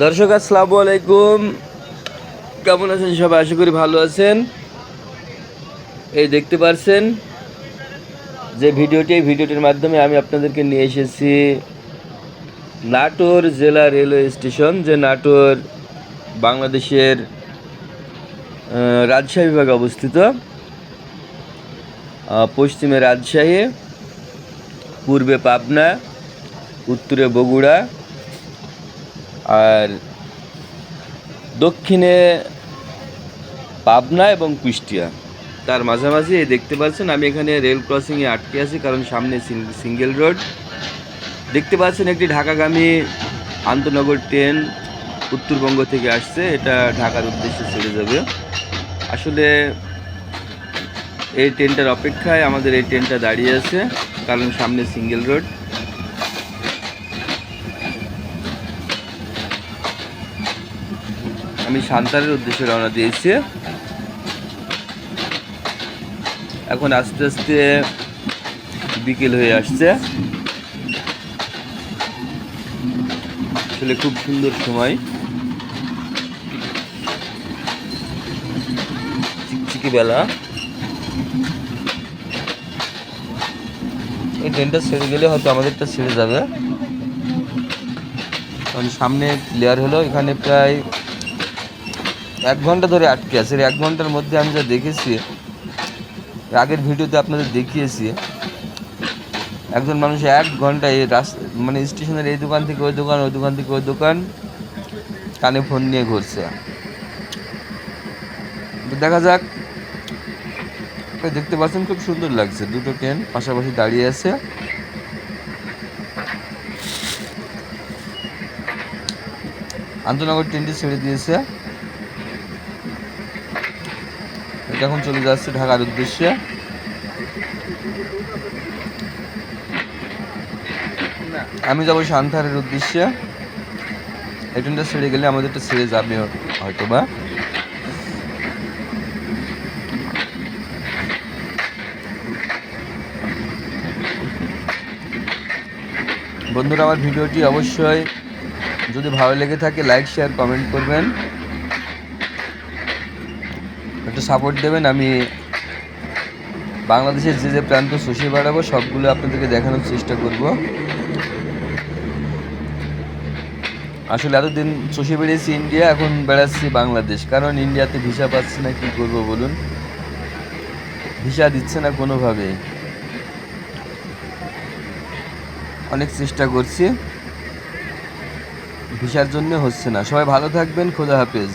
দর্শক, আসসালামু আলাইকুম। কেমন আছেন সবাই? আশা করি ভালো আছেন। এই দেখতে পারছেন যে ভিডিওটি, এই ভিডিওটির মাধ্যমে আমি আপনাদেরকে নিয়ে এসেছি নাটোর জেলা রেলওয়ে স্টেশন, যে নাটোর বাংলাদেশের রাজশাহী বিভাগে অবস্থিত। পশ্চিমে রাজশাহী, পূর্বে পাবনা, উত্তরে বগুড়া আর দক্ষিণে পাবনা এবং কুষ্টিয়া। তার মাঝামাঝি দেখতে পাচ্ছেন, আমি এখানে রেল ক্রসিংয়ে আটকে আছি, কারণ সামনে সিঙ্গেল রোড দেখতে পাচ্ছেন একটি ঢাকাগামী আন্তনগর ট্রেন উত্তরবঙ্গ থেকে আসছে, এটা ঢাকার উদ্দেশ্যে ছেড়ে যাবে। আসলে এই ট্রেনটার অপেক্ষায় আমাদের এই ট্রেনটা দাঁড়িয়ে আছে, কারণ সামনে সিঙ্গেল রোড আমি সান্তারের উদ্দেশ্যে রওনা দিয়েছি। এখন আস্তে আস্তে বিকেল হয়ে আসছে। আসলে খুব সুন্দর সময়। চিকচিকি বেলা। এই ট্রেনটা ছেড়ে গেলে হয়তো আমাদেরটা ছেড়ে যাবে। কারণ সামনে ক্লিয়ার হলো, এখানে প্রায় এক ঘণ্টা ধরে আটকে আছে। এক ঘণ্টার মধ্যে আমি যা দেখেছি আগের ভিডিওতে আপনাদের দেখিয়েছি, একজন মানুষ এক ঘণ্টা এই রাস্তা মানে স্টেশনের এই দোকান থেকে ওই দোকান ওই দোকান থেকে ওই দোকান কানে ফোন নিয়ে ঘুরছে। তো দেখা যাক দেখতে পাচ্ছেন খুব সুন্দর লাগছে। দুটো ট্রেন পাশাপাশি দাঁড়িয়ে আছে। আন্তনগর ট্রেনটি ছেড়ে দিয়েছে এটা এখন চলে যাচ্ছে ঢাকার উদ্দেশ্যে। আমি যাব সান্থারের উদ্দেশ্যে। এই ছেড়ে গেলে আমাদেরটা ছেড়ে যাবে হয়তো বা বন্ধুরা, আমার ভিডিওটি অবশ্যই যদি ভালো লেগে থাকে লাইক শেয়ার কমেন্ট করবেন। একটু সাপোর্ট দেবেন, আমি বাংলাদেশের যে যে প্রান্ত শুষে বেড়াবো, সবগুলো আপনাদেরকে দেখানোর চেষ্টা করব। আসলে এতদিন চষে বেরিয়েছি ইন্ডিয়া, এখন বেড়াচ্ছি বাংলাদেশ। কারণ ইন্ডিয়াতে ভিসা পাচ্ছি না, কি করব বলুন? ভিসা দিচ্ছে না কোনোভাবেই অনেক চেষ্টা করছি। ভিসার জন্য হচ্ছে না। সবাই ভালো থাকবেন, খোদা হাফেজ।